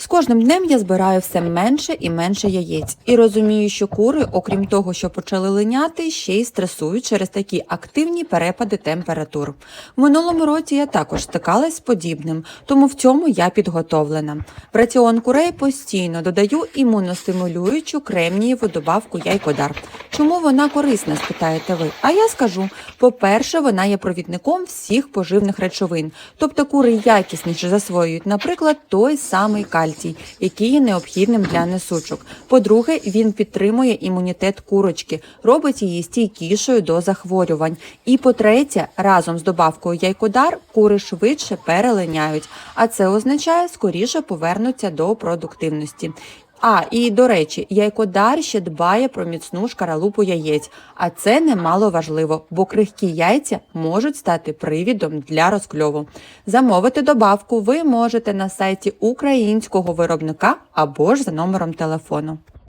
З кожним днем я збираю все менше і менше яєць, і розумію, що кури, окрім того, що почали линяти, ще й стресують через такі активні перепади температур. В минулому році я також стикалась з подібним, тому в цьому я підготовлена. В раціон курей постійно додаю імуностимулюючу кремнієву добавку яйкодар. Чому вона корисна, спитаєте ви? А я скажу: по-перше, вона є провідником всіх поживних речовин, тобто кури якісніше засвоюють, наприклад, той самий кальцій, який є необхідним для несучок. По-друге, він підтримує імунітет курочки, робить її стійкішою до захворювань. І по-третє, разом з добавкою яйкодар кури швидше перелиняють, а це означає скоріше повернуться до продуктивності. А, і до речі, яйкодар ще дбає про міцну шкаралупу яєць, а це немало важливо, бо крихкі яйця можуть стати привідом для розкльову. Замовити добавку ви можете на сайті українського виробника або ж за номером телефону.